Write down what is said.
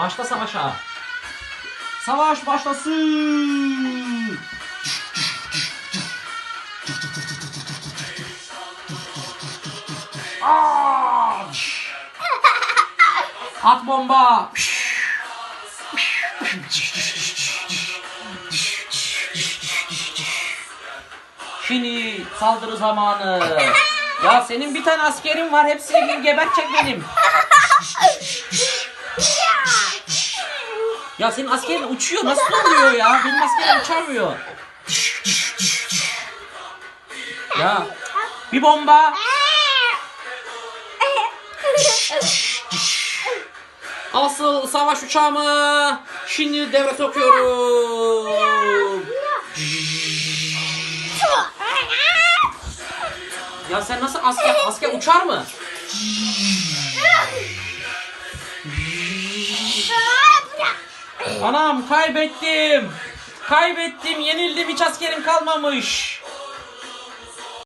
Başla savaşa. Savaş başlasın. At bomba. Şimdi saldırı zamanı. Ya senin bir tane askerin var. Hepsini bir gebertecek benim. Ya senin askerin uçuyor. Nasıl oluyor ya? Benim askerim uçamıyor. Ya bir bomba. Asıl savaş uçağımı şimdi devre sokuyorum. Ya sen nasıl asker asker uçar mı? Anam kaybettim. Kaybettim, yenildim, hiç askerim kalmamış.